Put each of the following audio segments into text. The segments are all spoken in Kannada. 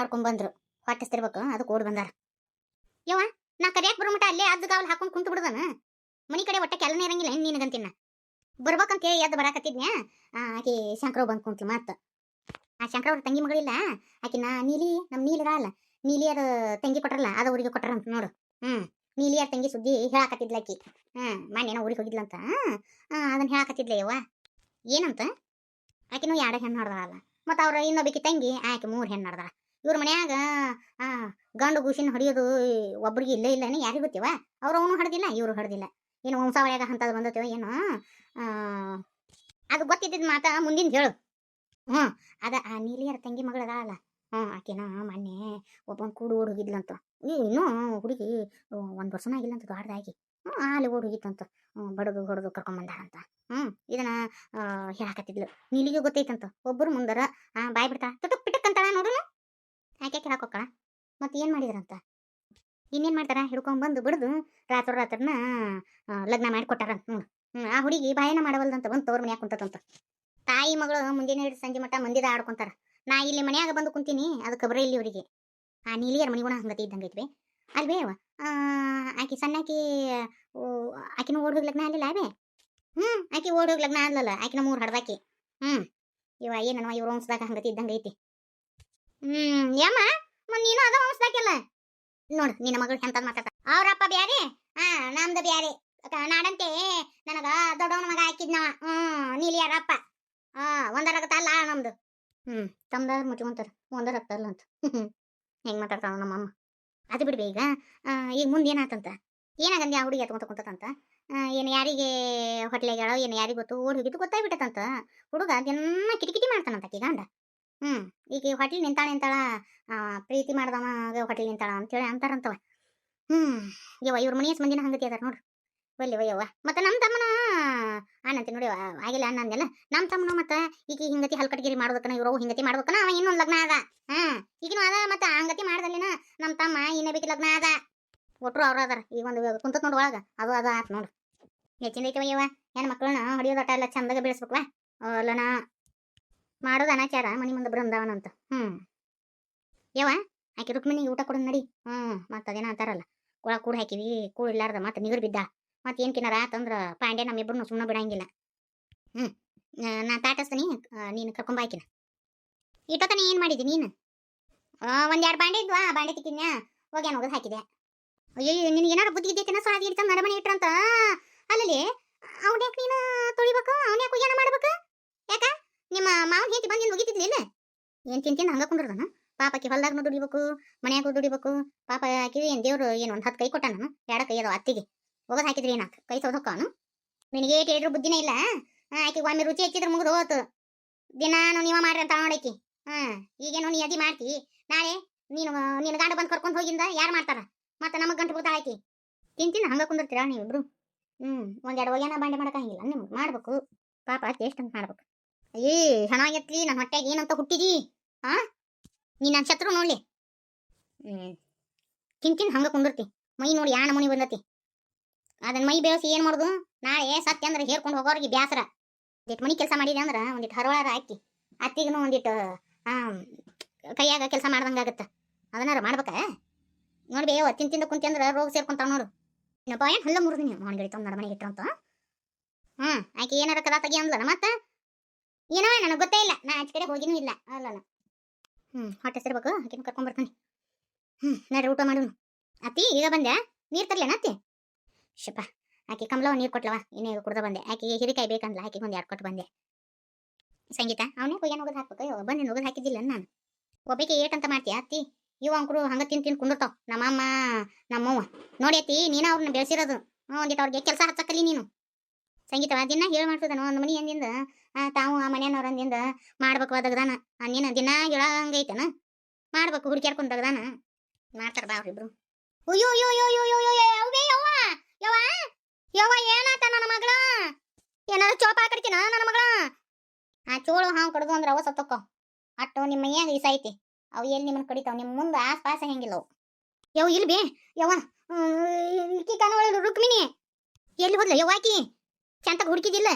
ಆಡ್ಕೊಂಡ್ ಬಂದ್ರು. ಹೊಟ್ಟಿಸ್ತಿರ್ಬೇಕು ಅದಕ್ಕೆ ಓಡ್ ಬಂದಾರ. ಯವ್ವ, ನಾ ಕರಿಯಾಕ ಬರೋಮಟ ಅಲ್ಲೇ ಅದ್ ಗಾವಲ್ ಹಾಕೊಂಡ್ ಕುಂತು ಬಿಡದನ? ಮನಿ ಕಡೆ ಒಟ್ಟ ಕೆಲನೇ ಇರಂಗಿಲ್ಲ ಹೆಣ್ ನಿನಗಂತಿನ ಬರ್ಬೇಕಂತ ಹೇಳಿ ಎದ್ದು ಬರಾಕತ್ತಿದ್ನ್ಯಾ? ಆಕಿ ಶಂಕರವ್ ಬಂದ್ ಕುಂತ್ಲು ಮತ್ತ ಆ ಶಂಕರವ್ರ ತಂಗಿ ಮಗಳಿಲ್ಲ? ಆಕಿನ ನೀಲಿ, ನಮ್ ನೀಲಿಗ ಅಲ್ಲ ನೀಲಿಯರ ತಂಗಿ ಕೊಟ್ರಲ್ಲ, ಅದ ಊರಿಗೆ ಕೊಟ್ರ ಅಂತ ನೋಡು. ಹ್ಮ್ ನೀಲಿಯರ ತಂಗಿ ಸುದ್ದಿ ಹೇಳಾಕತ್ತಿದ್ಲ ಆಕಿ. ಹ್ಮ್ ಮೊನ್ನೆ ಏನೋ ಊರಿಗೆ ಹೋಗಿದ್ಲಂತ. ಅದನ್ನ ಹೇಳಾಕತ್ತಿದ್ಲೆ ಯವ್ವ. ಏನಂತ? ಆಕಿನೂ ಎರಡು ಹೆಣ್ಣು ಹೊಡೆದಾಳಲ್ಲ. ಮತ್ತು ಅವ್ರ ಇನ್ನೊಬ್ಬಕಿ ತಂಗಿ, ಆಕೆ ಮೂರು ಹೆಣ್ಣು ಹೊಡೆದಾಳ. ಇವ್ರ ಮನ್ಯಾಗ ಗಂಡು ಗೂಸಿನ ಹೊಡಿಯೋದು ಒಬ್ರಿಗೆ ಇಲ್ಲೇ ಇಲ್ಲ ಯಾರಿಗೆ ಗೊತ್ತಿವ? ಅವ್ರು ಅವನು ಹೊಡೆದಿಲ್ಲ, ಇವರು ಹೊಡೆದಿಲ್ಲ. ಏನು ವಂಶಾವಳಿಯಾಗ ಅಂತದ್ ಬಂದತ್ತೇವ ಏನು? ಅದು ಗೊತ್ತಿದ್ದಿದ್ ಮಾತ ಮುಂದಿನ ಹೇಳು. ಹ್ಞೂ ಅದ ಆ ನೀಲಿಯರ ತಂಗಿ ಮಗಳದಾಳಲ್ಲ. ಹ್ಞೂ ಆಕೆನ ಮೊನ್ನೆ ಒಬ್ಬನ್ ಕೂಡು ಓಡ್ ಹೋಗಿದ್ಲಂತ ಇನ್ನೂ ಹುಡುಗಿ ಒಂದು ವರ್ಷನ ಆಗಿಲ್ಲಂತ ದೊಡ್ಡದಾಗಿ ಹ್ಞೂ ಅಲ್ಲಿ ಓಡ್ ಹೋಗಿತ್ತಂತ ಬಡದು ಹೊಡೆದು ಕರ್ಕೊಂಬಂದಾರಂತ ಹ್ಞೂ ಇದನ್ನ ಹೇಳಕತ್ತಿದ್ಲು. ನೀಲಿಗೂ ಗೊತ್ತೈತಂತ. ಒಬ್ಬರು ಮುಂದರ ಬಾಯ್ ಬಿಡ್ತಾ ತುಟುಕ್ ಹಾಕೋಕ್ಕಳ? ಮತ್ತೆ ಏನು ಮಾಡಿದ್ರಂತ? ಇನ್ನೇನು ಮಾಡ್ತಾರ? ಹಿಡ್ಕೊಂಡ್ ಬಂದು ಬಿಡ್ದು ರಾತ್ರಿ ರಾತ್ರನ ಲಗ್ನ ಮಾಡಿಕೊಟ್ಟಾರಂತ ನೋಡು ಹ್ಞೂ ಆ ಹುಡುಗಿ ಬಾಯನ ಮಾಡವಲ್ದಂತ ಬಂದು ತವ್ರ ಮನ್ಯಾಗ ಕುಂತದಂತ. ತಾಯಿ ಮಗಳು ಮುಂಜಾನೆ ಹಿಡಿದು ಸಂಜೆ ಮಟ್ಟ ಮಂದಿದ ಆಡ್ಕೊಂತಾರ. ನಾ ಇಲ್ಲಿ ಮನ್ಯಾಗ ಬಂದು ಕುಂತೀನಿ ಅದು ಖಬರೇ ಇಲ್ಲಿ ಅವರಿಗೆ. ಆ ನೀಲಿಯರ್ ಮನಿಗುಣ ಹಂಗತಿ ಇದ್ದಂಗೆ ಐತ್ವಿ ಅಲ್ವೇ ಅವ ಆಕಿ ಸಣ್ಣಾಕಿ ಆಕಿನ ಓಡ್ ಹೋಗಿ ಲಗ್ನ ಆಗ್ಲಿಲ್ಲ ಅವೇ ಹ್ಮ್, ಆಕಿ ಓಡ್ ಹೋಗಿ ಲಗ್ನ ಆಗ್ಲಲ್ಲ, ಆಕಿನ ಮೂರು ಹಡ್ದಾಕಿ. ಹ್ಮ್, ಇವ ಏನವ ಇವ್ರ ಹಂಗತಿ ಇದ್ದಂಗೆ ಐತಿ. ಹ್ಮ್ ಯಮ್ಮ ಮತ್ ನೀನು ಅದ ವಂಶದಾಕಿಲ್ಲ ನೋಡು, ನಿನ್ನ ಮಗಳು ಎಂತದ್ ಮಾತಾಡ ಅವ್ರಪ್ಪ ಬ್ಯಾರೆ, ಹಾ, ನಮ್ದು ಬ್ಯಾರೆ. ನಾಡಂತೆ ನನಗ ದೊಡ್ಡವನ ಮಗ ಹಾಕಿದ್ನವ ಹ್ಮ್ ನೀಲಿಯಾರಪ್ಪ ಹಾ, ಒಂದರ ಅಲ್ಲ ನಮ್ದು. ಹ್ಮ್ ತಮ್ದ ಮುಚ್ಕೊಂತಾರ ಒಂದ ರಕ್ತ ಅಲ್ಲ ಅಂತ. ಹೆಂಗ್ ಮಾತಾಡ್ತಾವ ನಮ್ಮಮ್ಮ ಅದು ಬಿಡ್ಬಿ ಈಗ. ಈಗ ಮುಂದೆ ಏನಾತಂತ? ಏನಾಗಂದಿ ಆ ಹುಡುಗಿ ಎತ್ಕೊಂತ ಕುಂತತಂತ? ಏನು ಯಾರಿಗೆ ಹೊಟ್ಲೆಗಾಳೋ, ಏನು ಯಾರಿಗೆ ಗೊತ್ತು ಹುಡುಗಿ ಹೋಗಿದ್ದು ಗೊತ್ತಾಗ್ಬಿಟ್ಟತಂತ. ಹುಡುಗ ದಿನ ಕಿಟಿಕಿಟಿ ಮಾಡ್ತಾನಂತ ಗಂಡ. ಹ್ಮ್, ಈಗ ಹೋಟೆಲ್ ನಿಂತಾಳ ನಿಂತಾಳ ಪ್ರೀತಿ ಮಾಡ್ದವ ಹೋಟೆಲ್ ನಿಂತಾಳ ಅಂತೇಳಿ ಅಂತಾರಂತವ. ಹ್ಮ್, ಯವ್ವ ಇವ್ರ ಮನೆಯ ಮಂದಿನ ಹಂಗತಿ ಅದಾರ ನೋಡ್ರಿ. ಬಲ್ಲಿ ಯವ್ವ. ಮತ್ತೆ ನಮ್ಮ ತಮ್ಮನ, ಅಣ್ಣಂತೆ ನೋಡಿ ಆಗಿಲ್ಲ ಅಣ್ಣ ಅಂದೆಲ್ಲ ನಮ್ಮ ತಮ್ಮನ ಮತ್ತೆ ಈಗ ಹಿಂಗತಿ ಹಲ್ಕಟ್ಗಿರಿ ಮಾಡ್ಬೇಕನ ಇವರು ಹಿಂಗತಿ ಮಾಡ್ಬೇಕನ, ಅವ ಇನ್ನೊಂದು ಲಗ್ನ ಅದ ಹಾ ಈಗಿನೂ ಅದ ಮತ್ತೆ ಹಂಗತಿ ಮಾಡ್ದಲ್ಲಿನ ನಮ್ಮ ತಮ್ಮ ಇನ್ನೇ ಬೇಕಿ ಲಗ್ನ ಅದ ಒಟ್ರು ಅವ್ರ ಅದಾರ. ಈಗ ಒಂದು ಕುಂತತ್ ನೋಡು ಒಳಗ, ಅದು ಅದ ಆತ್ ನೋಡ್ರಿ ಹೆಚ್ಚಿನ ಐತಿ ಯವ್ವ ಹೆಣ್ಣು ಮಕ್ಕಳನ್ನ ಹೊಡಿಯೋದಟ ಎಲ್ಲ ಚಂದಾಗ ಬೆಳೆಸ್ಬೇಕವ. ಅಲ್ಲನ ಮಾಡೋದು ಅನಾಚಾರ, ಮನಿ ಮುಂದೆ ಬೃಂದಾವನ ಅಂತ. ಹ್ಮ್. ಯವ್ವ, ಆಕೆ ರುಕ್ಮಿಣಿಗೆ ಊಟ ಕೊಡೋದು ನಡಿ. ಹ್ಮ್, ಮತ್ತ ಅದೇನ ಅಂತಾರಲ್ಲ. ಕೊಳ ಕೂಡ ಹಾಕಿವಿ ಕೂಡ ಇಲ್ಲಾರ್ದ ಮತ್ತೆ ನಿಗರ್ ಬಿದ್ದ. ಮತ್ತೆ ಏನ್ ಕಿನಾರ ಆತಂದ್ರ ಪಾಂಡೆ ನಮ್ಮಿಬ್ರು ಸುಮ್ಮನೆ ಬಿಡಂಗಿಲ್ಲ. ಹ್ಮ್, ನಾ ತಾಟಸ್ತೀನಿ ನೀನು ಕರ್ಕೊಂಬ ಆಕಿನ. ಇಟ್ಟತನ ಏನ್ ಮಾಡಿದಿ ನೀನು? ಒಂದ್ ಎರಡು ಬಾಂಡೆ ಇದ್ವಾ? ಬಾಂಡೆ ತಿಕ್ಕಿನ್ಯಾ ಹೋಗ್ಯಾನ ಹೋಗೋದು ಹಾಕಿದೆ ಅಯ್ಯೋ ನಿನಗೆ ಏನಾರು ಬುದ್ಧಿ ಇದ್ದೈತೇನ ಸ್ವಾದಿ ಇಡ್ತಾನ ನರಮನೆ ಇಟ್ರಂತ? ಅಲ್ಲಲ್ಲಿ ಅವ್ನ ಯಾಕೆ ನೀನು ತೊಳಿಬೇಕು? ಅವ್ನ ಯಾಕೆ ಉಯ್ಯಾನ ಮಾಡ್ಬೇಕು? ಯಾಕ? ನಿಮ್ಮ ಮಾವನ ಹೆಂಡತಿ ಬಂದು ಮುಗಿತಿದ್ಲಿಲ್ಲ ಏನ್ ತಿಂತೀನಿ ಹಂಗ ಕುಂದ್ರದನ? ಪಾಪಕ್ಕೆ ಹೊಲ್ದಾಗ್ನು ದುಡಿಬೇಕು, ಮನ್ಯಾಗೂ ದುಡಿಬೇಕು, ಪಾಪ ಆಕಿ ಏನ್ ದೇವ್ರು ಏನು ಒಂದ್ ಹತ್ತು ಕೈ ಕೊಟ್ಟ ನಾನು ಎರಡ ಕೈ ಅದಾವ ಅತ್ತಿಗೆ. ಹೋಗೋದು ಹಾಕಿದ್ರಿ ಏನಾಕ ಕೈ ಸೌದಕ್ಕವನು ನಿನಗೆ ಏಟ್ ಹೇಳಿದ್ರು ಬುದ್ಧಿನೇ ಇಲ್ಲ ಆಕಿಗೆ ಒಮ್ಮೆ ರುಚಿ ಹೆಚ್ಚಿದ್ರೆ ಮುಗಿದು ಹೋತು. ದಿನಾನು ನೀವ ಮಾಡ್ರಿ ಅಂತ ನೋಡಕಿ ಹಾ ಈಗೇನು ನೀ ಅದಿ ಮಾಡ್ತಿ. ನಾಳೆ ನೀನು ನಿನ್ನ ಗಾಂಡ ಬಂದು ಕರ್ಕೊಂಡು ಹೋಗಿಂದ ಯಾರು ಮಾಡ್ತಾರ? ಮತ್ತೆ ನಮಗ್ ಗಂಟು ಬಿಡ್ತಾ ಆಕಿ. ತಿಂತೀನಿ ಹಂಗ ಕುಂದಿರ್ತೀರಾ ನೀವಿಬ್ರು? ಹ್ಮ್ ಒಂದೆರಡು ಹೋಗ್ಯಾನ ಬಾಂಡೆ ಮಾಡಕ್ಕಾಗಿಲ್ಲ ನಿಮ್ಗೆ ಮಾಡ್ಬೇಕು. ಪಾಪ ಟೇಸ್ಟ್ ಅಂತ ಮಾಡ್ಬೇಕು. ಅಯ್ಯೇ ಹಣ ಎತ್ಲಿ ನನ್ನ ಹೊಟ್ಟೆಗೆ ಏನಂತ ಹುಟ್ಟಿದಿ? ಆ? ನೀ ನನ್ನ ಶತ್ರು ನೋಡ್ಲಿ. ತಿನ್ ತಿನ್ ಹಂಗ ಕುಂದಿರ್ತಿ. ಮೈ ನೋಡಿ ಯಾ ನಮೂನಿ ಬಂದತಿ. ಅದನ್ನ ಮೈ ಬೇವಸಿ ಏನ್ ಮಾಡುದು? ನಾಳೆ ಸತ್ಯ ಅಂದ್ರೆ ಹೇರ್ಕೊಂಡು ಹೋಗೋರಿಗೆ ಬ್ಯಾಸರ. ಒಂದಿಟ್ಟು ಮನಿ ಕೆಲಸ ಮಾಡಿದೆ ಅಂದ್ರೆ ಒಂದಿಟ್ಟು ಹರವಾರ ಹಾಕಿ ಅತ್ತಿಗೂ ಒಂದಿಟ್ಟು ಕೈಯಾಗ ಕೆಲಸ ಮಾಡ್ದಂಗಾಗತ್ತೆ ಅದನ್ನಾರ ಮಾಡ್ಬೇಕ? ನೋಡಿ ಯವ್ವ ತಿನ್ ತಿಂದ ಕುಂತಿ ಅಂದ್ರೆ ರೋಗ ಸೇರ್ಕೊಂತಾವ ನೋಡು. ಏನಪ್ಪ ಏನು ಹಲ್ಲ ಮುರಿದಿನಿ ಮಾಡ್ಗಿಡಿ ತಂದು ನಡಮನೆಗೆ ಇಟ್ರಂತ ಹ್ಞೂ ಆಕೆ ಏನಾರ ಕದ ತೆಗಿ ಅಂದ್ಲನ ಮತ್ತ? ಏನೋ ನನಗೆ ಗೊತ್ತೇ ಇಲ್ಲ. ನಾ ಆಚೆ ಕಡೆ ಹೋಗಿನೂ ಇಲ್ಲ. ಅಲ್ಲಲ್ಲ. ಹ್ಮ್ ಹೊಟ್ಟೆ ಹೆಸರ್ಬೇಕು ಆಕಿನ ಕರ್ಕೊಂಬರ್ತಾನೆ ಹ್ಞೂ ನಡ್ರಿ ಊಟ ಮಾಡೋನು ಅತ್ತಿ ಈಗ ಬಂದೆ ನೀರ್ ತರಲೇನ ಅತ್ತಿ? ಶಪ್ಪ ಆಕೆ ಕಮಲವ ನೀರ್ ಕೊಟ್ಲವ ಇನ್ನೇ ಕುಡ್ದ ಬಂದೆ. ಆಕೆಗೆ ಹಿರಿಕಾಯಿ ಬೇಕಂದ್ಲ. ಆಕೆಗೆ ಒಂದು ಎರಡು ಕೊಟ್ಟು ಬಂದೆ. ಸಂಗೀತ ಅವನೇ ಕೊಯ್ಯಾನ ಹೋಗೋದು ಹಾಕ್ಬೇಕು? ಬಂದು ಹೋಗೋದು ಹಾಕಿದ್ದಿಲ್ಲ ನಾನು. ಒಬ್ಬಕ್ಕೆ ಅಂತ ಮಾಡ್ತೀಯ ಅತ್ತಿ? ಇವ ಅಂಕರು ಹಂಗೆ ತಿನ್ ತಿನ್ ಕುಂದಿರ್ತಾವ. ನಮ್ಮಮ್ಮ ನಮ್ಮವ್ವ. ನೋಡಿ ಅತ್ತಿ ನೀನ ಅವ್ರನ್ನ ಬೆಳೆಸಿರೋದು. ಒಂದಿಟ್ಟು ಅವ್ರಿಗೆ ಕೆಲಸ ಹಚ್ಚಕ್ಕಲ್ಲಿ ನೀನು. ಸಂಗೀತ ದಿನ ಹೇಳಿ ಮಾಡ್ತದನು ಒಂದು ಮನೆ ಅಂದಿಂದ ಆ, ತಾವು ಆ ಮನೆಯವ್ರ ಅಂದಿಂದ ಮಾಡ್ಬೇಕು ಅದಗದಾನ ನೀನು ದಿನ ಹೇಳಂಗೈತನ ಮಾಡ್ಬೇಕು ಹುಡುಕ್ಯಾರ್ಕೊಂಡ್ ದಗದಾನ ಮಾಡ್ತಾರ ಬಾ ಅವ್ರಿಬ್ರು. ಅಯ್ಯೋ ಅಯ್ಯೋ ಅಯ್ಯೋ ಅಯ್ಯೋ ಅಯ್ಯೋ ಯಾವೇ ಯವ್ವೇ, ಯವ್ವ ಯವ್ವ, ಏನಾತ ನನ್ನ ಮಗಳ? ಏನಾದ್ರು ಚೋಪ ಹಾಕಡ್ತೀನ ನನ್ನ ಮಗಳ? ಆ, ಚೋಳು ಹಾವು ಕಡ್ದು ಅಂದ್ರೆ ಅವ ಸತ್ತಕ್ಕೋ ಅಟ್ಟು ನಿಮ್ಮ ಮೈಯಾಗ ಇಸ ಐತಿ. ಅವು ಎಲ್ಲಿ ನಿಮ್ಮನ್ನ ಕಡಿತಾವ? ನಿಮ್ಮ ಮುಂದೆ ಆಸ್ಪಾಸ ಹೆಂಗಿಲ್ಲ ಅವು. ಯವ್ ಇಲ್ಲಿ ಬೇ, ಯವ್ವ ಇಕ್ಕಿ ಕನವಳು ರುಕ್ಮಿಣಿ. ಎಲ್ಲಿ ಹೋದ್ಲ? ಯವ್ವಾಕಿ ಚಂತಕ್ಕೆ ಚಂತಕ ಹುಡುಕಿದಿಲ್ಲ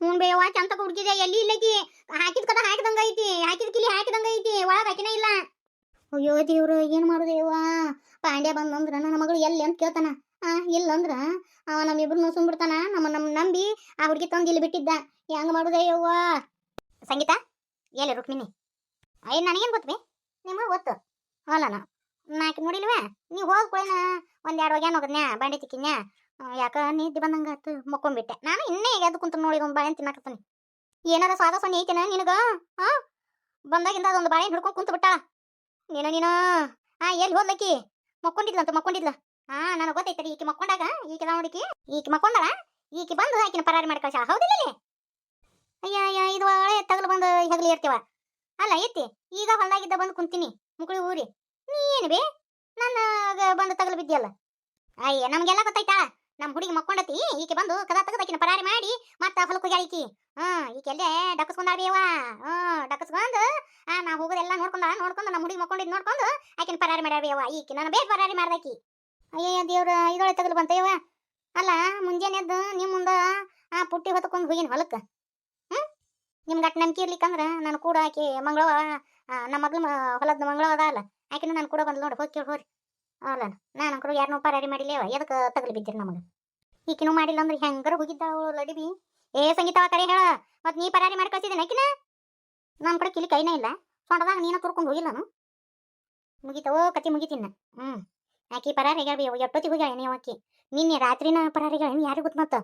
ಹ್ಞೂ ಬೇ ಚಂತ ಹುಡುಕಿದೆ ಎಲ್ಲಿ ಇಲ್ಲಕಿ ಹಾಕಿದ ಕದ ಹಾಕಿದಂಗ ಐತಿ, ಹಾಕಿದ ಕಿಲಿ ಹಾಕಿದಂಗ ಐತಿ, ಒಳಗ ಹಾಕಿನ ಇಲ್ಲ. ಅಯ್ಯೋ, ದೇವ್ರು, ಏನು ಮಾಡೋದು ಯವ್ವ? ಪಾಂಡ್ಯ ಬಂದಂದ್ರ ನನ್ನ ಮಗಳು ಎಲ್ಲಿ ಅಂತ ಕೇಳ್ತಾನ. ಆ ಇಲ್ಲ ಅಂದ್ರ ಅವ ನಮ್ಮಿಬ್ರು ಸುಮ್ಬಿಡ್ತಾನ, ನಮ್ಮ ನಮ್ಮ ನಂಬಿ ಆ ಹುಡುಗಿ ತಂದು ಇಲ್ಲಿ ಬಿಟ್ಟಿದ್ದ. ಹೆಂಗ್ ಮಾಡುದೆ ಯವ್ವ? ಸಂಗೀತ, ಎಲ್ಲಿ ರುಕ್ಮಿಣಿ? ಅಯ್ಯ ನನಗೇನು ಗೊತ್ತು ನಿಮಗೆ ಗೊತ್ತು? ಅಲ್ಲನ, ನಾಕಿ ನೋಡಿಲ್ವೇ? ನೀವು ಹೋಗ್ಕೊಳ್ಳೋಣ ಒಂದ್ ಎರಡು ಹೋಗ್ಯಾನ ಹೋಗದ್ನ್ಯಾ, ಬಾಂಡೆ ತಿಕ್ಕಿನ್ಯಾ? ಯಾಕ ನಿದ್ದೆ ಬಂದಂಗ ಆತು, ಮಕ್ಕೊಂಬಿಟ್ಟೆ. ನಾನು ಇನ್ನೇ ಈಗ ಕುಂತು ನೋಡಿ ಒಂದು ಬಾಳೆಹಣ್ಣು ತಿನ್ನಕತ್ತೀನಿ. ಏನಾರ ಸ್ವಾದ ಸೊನ್ನೆ ಐತಿನ ನಿನಗ? ಹಾ ಬಂದಾಗಿಂದ ಅದೊಂದು ಬಾಳೆಹಣ್ಣು ಹಿಡ್ಕೊಂಡು ಕುಂತು ಬಿಟ್ಟಾಳ. ನೀನ ನೀನ? ಹಾ ಎಲ್ಲಿ ಹೋದ್ಲಕ್ಕಿ? ಮಕ್ಕೊಂಡಿದ್ಲಂತ, ಮಕ್ಕೊಂಡಿದ್ಲ. ಹಾ ನನಗೆ ಗೊತ್ತೈತರಿ, ಈಕೆ ಮಕ್ಕೊಂಡಾಗ, ಈಕಿ ನೋಡಿಕಿ, ಈಕೆ ಮಕ್ಕೊಂಡಾಳ, ಈಕೆ ಬಂದು ಆಕಿನ ಪರಾರಿ ಮಾಡಿ ಹೌದಿಲ್ಲ? ಅಯ್ಯ ಅಯ್ಯ, ಇದು ಒಳ್ಳೆ ತಗಲು ಬಂದು ಹೆಗಲಿ ಇರ್ತೀವ. ಅಲ್ಲ ಐತಿ ಈಗ ಹೊಲ್ದಾಗಿದ್ದ ಬಂದು ಕುಂತೀನಿ, ಮುಕುಳಿ ಊರಿ. ನೀನು ಬೇ? ನನ್ನ ಬಂದು ತಗಲು ಬಿದ್ದಿಯಲ್ಲ ಅಯ್ಯ, ನಮಗೆಲ್ಲ ಗೊತ್ತಾಯ್ತಾ ನಮ್ಮ ಹುಡುಗಿ ಮಕ್ಕೊಂಡತಿ, ಈಕೆ ಬಂದು ಕದ ತೆಗೆದಾಕಿನ ಪರಾರಿ ಮಾಡಿ ಮತ್ತೆ ಹೊಲಕ್ಕೆ ಹೋಗ್ಯಾಳ ಈಕಿ ಈಕೆ ಈಕೆಲ್ಲೇ ಡಕ್ಕಸ್ಕೊಂಡಾಳ ಬೇವ ಹ್ಞೂ, ಡಕ್ಕಸ್ಕೊಂಡು, ಆ, ನಾ ಹೋಗೋದೆಲ್ಲ ನೋಡ್ಕೊಂಡ, ನೋಡ್ಕೊಂಡು ನಮ್ಮ ಹುಡುಗಿ ಮಕ್ಕೊಂಡಿದ್ ನೋಡ್ಕೊಂಡು ಆಕಿನ ಪರಾರಿ ಮಾಡ್ಯಾವ ಈಕಿ ನಾನು ಬೇರೆ ಪರಾರಿ ಮಾಡ್ದಾಕಿ. ಅಯ್ಯಯ್ಯ ದೇವ್ರ ಇದೊಳೆ ತಗಲು ಬಂತಯ್ಯವ ಅಲ್ಲ, ಮುಂಜಾನೆ ಎದ್ದು ನಿಮ್ಮ ಮುಂದೆ, ಆ, ಪುಟ್ಟಿ ಹೊತ್ಕೊಂಡು ಹೋಗಿನ ಹೊಲಕ್ಕೆ ಹ್ಮ್ ನಿಮ್ಗೆ ಅಟ್ ನಂಬಿಕೆ ಇರ್ಲಿಕ್ಕಂದ್ರೆ ನಾನು ಕೂಡ ಆಕೆ ಮಂಗಳವ ನಮ್ಮ ಮಗ್ಳು, ಹೊಲದ ಮಂಗಳವ ಅದ ಅಲ್ಲ, ಆಕಿನ ನಾನು ಕೂಡ ಬಂದು ನೋಡಿ, ಹೋಗಿ ಕೇಳಿ ಹೋರಿ. ಅಲ್ಲ ನಾನು ಕೂಡ ಯಾರನ್ನೂ ಪರಾರಿ ಮಾಡಿಲ್ಲೇವ, ಎದಕ್ಕೆ ತಗಲಿ ಬಿದ್ದಿರಿ ನಮಗೆ? ಈಕಿನೂ ಮಾಡಿಲ್ಲ ಅಂದ್ರೆ ಹೆಂಗಾರ ಹೋಗಿದ್ದಾಳು ಲಡಿಬಿ? ಏ ಸಂಗೀತವ ಕರೆ ಹೇಳ ಮತ್ತೆ ನೀ ಪರಾರಿ ಮಾಡಿ ಕಳ್ಸಿದ್ದೇನೆ ಆಕಿನ? ನನ್ನ ಕಡೆ ಕಿಲಿ ಕೈನೇ ಇಲ್ಲ, ಸೊಂಡದಾಗ ನೀನ ತುರ್ಕೊಂಡು ಹೋಗಿಲ್ಲನು ಮುಗಿತವೋ ಕತಿ ಮುಗಿತಿನ್ನ, ಹ್ಮ್. ಆಕಿ ಪರಾರಿ ಆಗ್ಯಾಳ ಎಷ್ಟೊತ್ತಿಗೆ ಹೋಗ್ಯಾಳ ನೀವು ಆಕಿ ನಿನ್ನೆ ರಾತ್ರಿನ ಪರಾರಿ ಏನು ಯಾರಿಗೆ ಗೊತ್ತು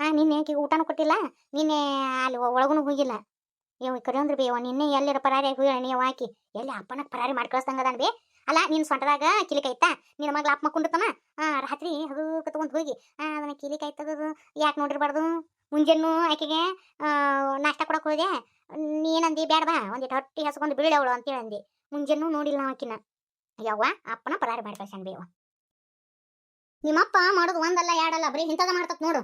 ಹಾ ನಿನ್ನೆ ಆಕಿ ಊಟನೂ ಕೊಟ್ಟಿಲ್ಲ, ನಿನ್ನೆ ಅಲ್ಲಿ ಒಳಗೂ ಹೋಗಿಲ್ಲ. ಇವ್ ಕರೆ ಅಂದ್ರೆ ಬೇವ ನಿನ್ನೆ ಎಲ್ಲರ ಪರಾರಿ ಹೋಗ್ಯಾಳ ನೀವು ಆಕಿ ಎಲ್ಲಿ ಅಪ್ಪನ ಪರಾರಿ ಮಾಡಿ ಬೇ? ಅಲ್ಲ ನಿನ್ನ ಸೊಂಟದಾಗ ಕಿಲಿ ಕೈತಾ ನಿನ್ನ ಮಗ ಲಾಪ್ ಮಕ್ಕೊಂಡಿರ್ತಾನ ರಾತ್ರಿ ಅದು ಕತ್ಕೊಂಡ್ ಹೋಗಿ ಅದನ್ನ ಕಿಲಿ ಕೈ ತೆಗೆದು ಯಾಕೆ ನೋಡಿರ್ಬಾರ್ದು? ಮುಂಜಾನು ಆಕೆಗೆ ನಾಷ್ಟ ಕೊಡಕ್ ಹೋದೆ. ನೀನಂದಿ ಬ್ಯಾಡ ಬಾ ಒಂದಿಟ್ಟು ಹೊಟ್ಟಿ ಹಸ್ಕೊಂಡು ಬೀಳವಳು ಅಂತೇಳಿ ಅಂದಿ. ಮುಂಜಾನು ನೋಡಿಲ್ಲ ಆಕಿನ. ಯವ್ವ, ಅಪ್ಪನ ಪರಾರಿ ಮಾಡಿ ಸಣ್ಣ ಬೇವ ನಿಮ್ಮಪ್ಪ ಮಾಡೋದು ಒಂದಲ್ಲ, ಎರಡಲ್ಲ, ಬರೀ ಇಂಥದ ಮಾಡ್ತತ್ ನೋಡು.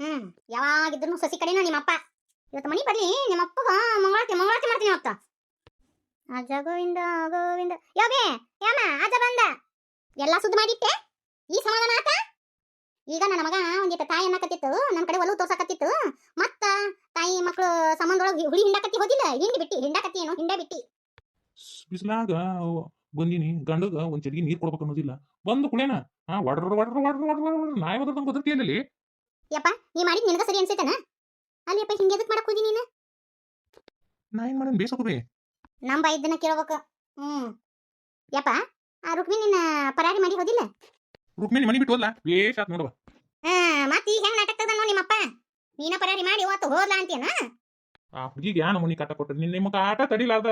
ಹ್ಮ್ ಯಾವಾಗಿದ್ರು ಸಸಿ ಕಡೆನೂ ನಿಮ್ಮಪ್ಪ. ಇವತ್ತು ಮನಿ ಬರ್ಲಿ, ನಿಮ್ಮಪ್ಪಗ ಮಂಗಳಾರತಿ ಮಂಗಳಾರತಿ ಮಾಡ್ತೀನಿ ಅವತ್ತ ಅಜ ಗೋವಿಂದ ಗೋವಿಂದ ಯೋಬೆ ಯಾಮ ಅಜ ಬಂದ. ಎಲ್ಲ ಸುದ್ದಿ ಮಾಡಿಟ್ಟೆ? ಈ ಸಮಾಧಾನ ಆತ? ಈಗ ನನ್ನ ಮಗ ಒಂದಿಟ್ಟು ತಾಯಿ ಅನ್ನಕತ್ತಿತ್ತು ನನ್ನ ಕಡೆ ಒಲವು ತೋರ್ಸಕತ್ತಿತ್ತು. ಮತ್ತ ತಾಯಿ ಮಕ್ಕಳು ಸಂಬಂಧೊಳಗೆ ಹುಳಿ ಹಿಂಡಕತ್ತಿ ಹೋದಿಲ್ಲ? ಹಿಂಡಿ ಬಿಟ್ಟಿ ಹಿಂಡಕತ್ತಿ ಏನು? ಹಿಂಡ ಬಿಟ್ಟಿ. ಬಿಸಿಲಾಗ ಬಂದಿನಿ ಗಂಡಗ ಒಂದ್ ಚಡಿಗೆ ನೀರ್ ಕೊಡ್ಬೇಕು ಅನ್ನೋದಿಲ್ಲ. ಬಂದು ಕುಳೇನ ಹಾ ವಡ್ರ ವಡ್ರ ವಡ್ರ ವಡ್ರ ವಡ್ರ ನಾಯಿ ಬದ್ದಂಗ್ ಬದರ್ತಿಯಲ್ಲಿ ಯಪ್ಪ ನೀ ಮಾಡಿದ್ ನಿನಗ ಸರಿ ಅನ್ಸೈತನ? ಅಲ್ಲಿ ಯಪ್ಪ ಹಿಂಗೆ ಎದಕ್ ಮಾಡಕ್ ಹೋಗಿ ನೀನು? ನಾ ಏನ್ ಮಾಡೇನ್ ಬೇಸೋಕಬೇ ನಮ್ಮ ಬೈದನ ಕೇಳ್ಬೇಕು. ಹ್ಮ್. ಯಪ್ಪ ಆ ರುಕ್ಮಿಣಿ ನಿನ್ನ ಪರಾರಿ ಮಾಡಿ ಹೋದಿಲ್ಲ? ರುಕ್ಮಿಣಿ ಮನಿ ಬಿಟ್ಟು ಹೋದ್ಲಾ? ವೇಷ ಆತ್ ನೋಡುವ. ಹಾ ಮತ್ತೆ ಈಗ ಹೆಂಗ್ ನಾಟಕ ನೋಡಿ ನಿಮ್ಮಪ್ಪ. ನೀನ ಪರಾರಿ ಮಾಡಿ ಇವತ್ತು ಹೋದ್ಲಾ ಅಂತೀಯನ ಆ ಹುಡುಗಿಗೆ ಯಾ ಮುನಿ ಕಾಟ ಕೊಟ್ಟರು ನಿನ್ನ ನಿಮಗೆ ಆಟ ತಡಿಲಾರ್ದ?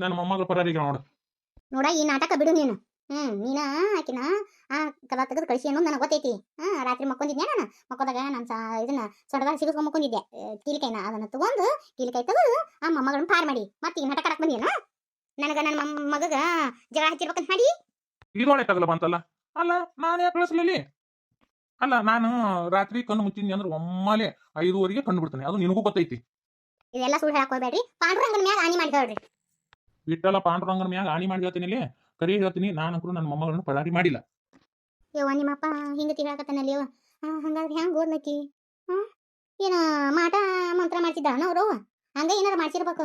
ನನ್ನ ಮೊಮ್ಮಗಳ ಪರಾರಿಗೆ ನೋಡು. ನೋಡ ಈ ನಾಟಕ ಬಿಡು ನೀನು. ಹ್ಮ್ ನೀನಾ ಆಕಿನ? ಆ ಕದ ತೆಗೆದು ಕಳಿಸಿ ಅನ್ನೋದು ನನಗೆ ಗೊತ್ತೈತಿ. ಹಾ ರಾತ್ರಿ ಮಕ್ಕೊಂಡಿದ್ದೆ ನಾನು? ಮಕ್ಕೋದಾಗ ನಾನು ಸಾ ಇದನ್ನ ಸೊಡದಾಗ ಸಿಗಿಸ್ಕೊಂಡ್ ಮಕ್ಕೊಂಡಿದ್ದೆ. ಕೀಲಿಕಾಯಿನ ಅದನ್ನ ತಗೊಂಡು ಕೀಲಿಕಾಯಿ ತೆಗೆದು ಆ ಮೊಮ್ಮಗಳನ್ನ ಪಾರ್ ಮಾಡಿ. ಮತ್ತೆ ಈಗ ನಟ ಕಡಕ್ ಬಂದಿಯನ? ನನಗ ನನ್ನ ಮಗಗ ಜಗಳ ಹಚ್ಚಿರ್ಬೇಕಂತ ಮಾಡಿ. ಇದೊಳೆ ತಗಲ ಬಂತಲ್ಲ ಅಲ್ಲ ನಾನು ಯಾಕೆ ಕಳಿಸ್ಲಿಲ್ಲಿ? ಅಲ್ಲ ನಾನು ರಾತ್ರಿ ಕಣ್ಣು ಮುಚ್ಚಿದ್ನಿ ಅಂದ್ರೆ ಒಮ್ಮಾಲೆ ಐದುವರೆಗೆ ಕಂಡು ಬಿಡ್ತಾನೆ. ಅದು ನಿನಗೂ ಗೊತ್ತೈತಿ. ಇದೆಲ್ಲ ಸುಳ್ಳು ಹೇಳಕ್ ಹೋಗ್ಬೇಡ್ರಿ. ಪಾಂಡುರಂಗನ ಮ್ಯಾಗ ಆಣಿ ಮಾಡಿ ಹೇಳ್ರಿ. ಬಿಟ್ಟಲ್ಲ ಪಾಂಡುರಂಗನ ಮ್ಯಾಗ ಆಣಿ ಮಾಡಿ ಹೇಳ್ತೀನಿ ಇಲ್ಲಿ. ಕರಿ ಹೇಳ್ತೀನಿ ನಾನಂಕರು ನನ್ನ ಮೊಮ್ಮಗಳನ್ನು ಪರಾರಿ ಮಾಡಿಲ್ಲ. ಯವ್ವ, ನಿಮ್ಮಪ್ಪ ಹಿಂಗೆ ತಿಳಾಕತ್ತಾನಲ್ಲಿ ಯವ್ವ. ಹಂಗಾದ್ರೆ ಹೆಂಗ್ ಓದ್ಲಕ್ಕಿ? ಹ್ಞೂ ಏನು ಮಾಟ ಮಂತ್ರ ಮಾಡ್ತಿದ್ದ ಅವ್ರವ್ವ ಹಂಗೆ ಏನಾರು ಮಾಡ್ಸಿರ್ಬೇಕು?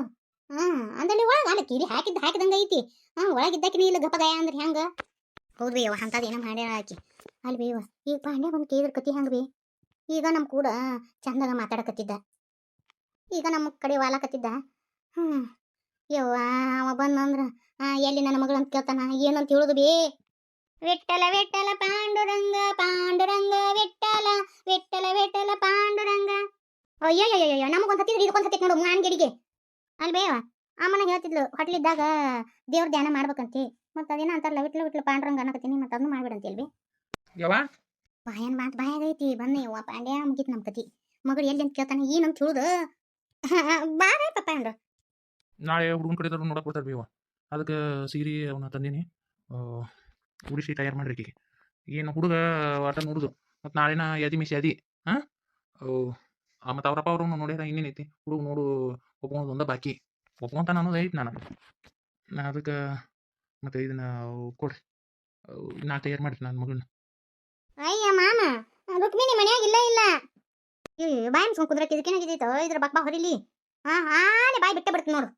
ಹಾಂ ಅಂದಲ್ಲಿ ಒಳಗೆ ಅಲ್ಲ ಕಿಡಿ ಹಾಕಿದ್ದು, ಹಾಕಿದಂಗ ಐತಿ. ಹಾಂ ಒಳಗಿದ್ದಕ್ಕೆ ನೀ ಇಲ್ಲ ಗಪ್ಪಗಾಯ ಅಂದ್ರೆ ಹೆಂಗೆ ಹೌದು ಬಿ ಯವ್ವ ಅಂಥದ್ದು ಏನೋ ಮಾಡ್ಯಾರ ಆಕಿ. ಅಲ್ಲಿ ಬಿ ಈಗ ಪಾಂಡ್ಯ ಬಂದು ಕೇಳಿದ್ರ ಕತಿ ಹೆಂಗ್ ಬಿ ಈಗ ನಮ್ಮ ಕೂಡ ಚಂದಾಗ ಮಾತಾಡಕತ್ತಿದ್ದ. ಈಗ ನಮ್ಮ ಕಡೆ ವಾಲಕತ್ತಿದ್ದ. ಹ್ಞೂ ಯವ್ವ, ಅವ ಬಂದಂದ್ರ ಎಲ್ಲಿ ನನ್ನ ಮಗಳು ಅಂತ ಕೇಳ್ತಾನ? ಏನಂತ ಹೇಳುದು ಬೇ? ವಿಠಲ ವಿಠಲ ಪಾಂಡುರಂಗ ಪಾಂಡುರಂಗ ವಿಠಲ ವಿಠಲ ವಿಠಲ ಪಾಂಡುರಂಗ. ಅಯ್ಯಯ್ಯಯ್ಯೋ ನಮಗೊಂದು ಹತ್ತಿದ್ರೆ ಇದಕ್ಕೊಂದು ಹತ್ತಿತ್ತು ನೋಡು ಮಾನ್ಗಿಡಿಗೆ. ಅಲ್ಲಿ ಬೇವ ಅಮ್ಮನ ಹೇಳ್ತಿದ್ಲು ಹೊಟ್ಲಿದ್ದಾಗ ದೇವ್ರ ಧ್ಯಾನ ಮಾಡ್ಬೇಕಂತಿ. ಮತ್ತೆ ಅದೇನ ಅಂತಾರಲ್ಲ ವಿಟ್ಲ ವಿಟ್ಲ ಪಾಂಡುರಂಗ ಅನ್ನಕತ್ತೀನಿ ಮತ್ತೆ ಅದನ್ನು ಮಾಡ್ಬಿಡಂತಿ ಅಲ್ವಿ? ಬಾಯನ್ ಮಾತು ಬಾಯಾಗೈತಿ ಬನ್ನಿ ಯವ್ವ ಪಾಂಡ್ಯ ಮುಗಿತ್ ನಮ್ಮ ಕತಿ. ಮಗಳು ಎಲ್ಲಿ ಅಂತ ಕೇಳ್ತಾನೆ ಏನಂತ ಹೇಳುದು? ಬಾರ ಪಪ್ಪ ಅಂದ್ರ. ನಾಳೆ ಹುಡುಗನ ಕಡೆ ನೋಡಕ್ ಬರ್ತಾರೆ ಬೇವ ಅದಕ್ಕೆ ಸೀರೆ ಅವನ್ನ ತಂದೀನಿ. ಉಡಿಸಿ ತಯಾರು ಮಾಡ್ರಿ ಆಕಿಗೆ ಏನು ಹುಡುಗ ಆಟ ನೋಡುದು. ಮತ್ತು ನಾಳೆನ ಯದಿ ಮಿಸಿ ಯದಿ ಹಾಂ ಮತ್ತು ಅವ್ರಪ್ಪ ಅವ್ರವ್ನು ನೋಡ್ಯಾರ ಇನ್ನೇನೈತಿ ಹುಡುಗ ನೋಡು, ಒಪ್ಕೊಂಡು ಒಂದ ಬಾಕಿ. ಒಪ್ಕೊಂತ ನಾನು ಐತಿ ನಾನು ನಾ ಅದಕ್ಕೆ ಮತ್ತು ಇದನ್ನ ಕೊಡ್ರಿ. ನಾ ತಯಾರು ಮಾಡ್ರಿ ನನ್ನ ಮಗಳನ್ನ ಅಯ್ಯ ಮಾಮ, ರುಕ್ಮಿಣಿ ಮನ್ಯಾಗ ಇಲ್ಲ ಇಲ್ಲ. ಬಾಯ್ ಮುಸ್ಕೊಂಡ್ ಕುಂದ್ರಕ್ ಇದಕ್ಕೇನಾಗಿದ್ದೈತೋ ಇದ್ರ ಬಕ್ ಬಾ ಹೊರಿಲಿ ಹಾಂ ಹಾಲೆ ಬಾಯಿ ಬಿಟ್ಟೆ ಬಿಡ್ತೀನಿ ನೋಡು.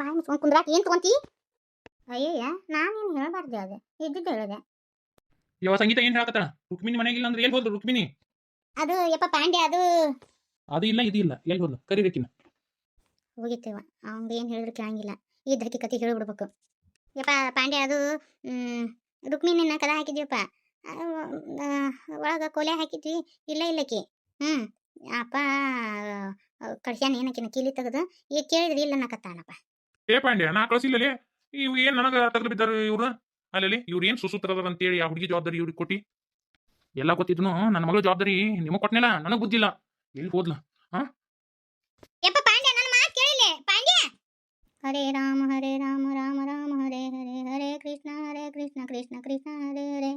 ಬಾಯಿ ಮುಚ್ಕೊಂಡು ಕುಂದ್ರಾಕ ಏನು ತಗೊಂತಿ? ಅಯ್ಯಯ್ಯ ನಾನೇನು ಹೇಳಬಾರ್ದು ಅದೇ ಇದ್ದಿದ್ದು ಹೇಳಿದೆ. ಯಾವ ಸಂಗೀತ ಏನ್ ಹೇಳಕತ್ತಾಳ? ರುಕ್ಮಿಣಿ ಮನೆಗಿಲ್ಲ ಅಂದ್ರೆ ಎಲ್ಲಿ ಹೋದ್ರು ರುಕ್ಮಿಣಿ? ಅದು ಯಪ್ಪ ಪಾಂಡ್ಯ ಅದು ಅದು ಇಲ್ಲ ಇದು ಇಲ್ಲ ಎಲ್ಲಿ ಹೋದ್ಲು? ಕರಿಬೇಕಿನ ಹೋಗಿತ್ತೇವ ಅವ್ನ್ಗೆ ಏನು ಹೇಳಿದ್ರು ಕೇಳಂಗಿಲ್ಲ. ಇದ್ದ ಹಕ್ಕಿ ಹೇಳಿಬಿಡ್ಬೇಕು. ಯಪ್ಪ ಪಾಂಡ್ಯ ಅದು ರುಕ್ಮಿಣಿನ ಕದ ಹಾಕಿದ್ವಿಯಪ್ಪ ಒಳಗೆ ಕೊಲೆ ಹಾಕಿದ್ವಿ ಇಲ್ಲ ಇಲ್ಲಕಿ ಹ್ಞೂ ಅಪ್ಪ ಕಡ್ಸ್ಯಾನ ಏನಕ್ಕಿನ ಕೀಲಿ ತೆಗೆದು ಈಗ ಕೇಳಿದ್ರಿ ಇಲ್ಲ ಅನ್ನಕತ್ತಾನಪ್ಪ ಏ ಪಾಂಡ್ಯ, ನಾ ಕಳಿಸಿಲ್ಲಲೇ ಇವ್ ಏನ್ ನನಗ ತಗದು ಬಿದ್ದಾರ ಇವ್ರು? ಅಲ್ಲಲ್ಲಿ ಇವ್ರು ಏನ್ ಸುಸೂತ್ರದಾರ ಅಂತೇಳಿ ಆ ಹುಡುಗಿ ಜವಾಬ್ದಾರಿ ಇವ್ರಿಗೆ ಕೊಟ್ಟಿ? ಎಲ್ಲ ಗೊತ್ತಿದ್ನು ನನ್ನ ಮಗಳ ಜವಾಬ್ದಾರಿ ನಿಮಗ್ ಕೊಟ್ನಿಲ್ಲ ನನಗ್ ಬುದ್ಧಿಲ್ಲ. ಎಲ್ಲಿ ಹೋದ್ಲ? ಹಾ? ಹರೇ ರಾಮ ಹರೇ ರಾಮ ರಾಮ ರಾಮ, ಹರೇ ಹರೇ ಹರೇ ಕೃಷ್ಣ ಹರೇ ಕೃಷ್ಣ ಕೃಷ್ಣ ಕೃಷ್ಣ, ಹರೇ ಹರೇ.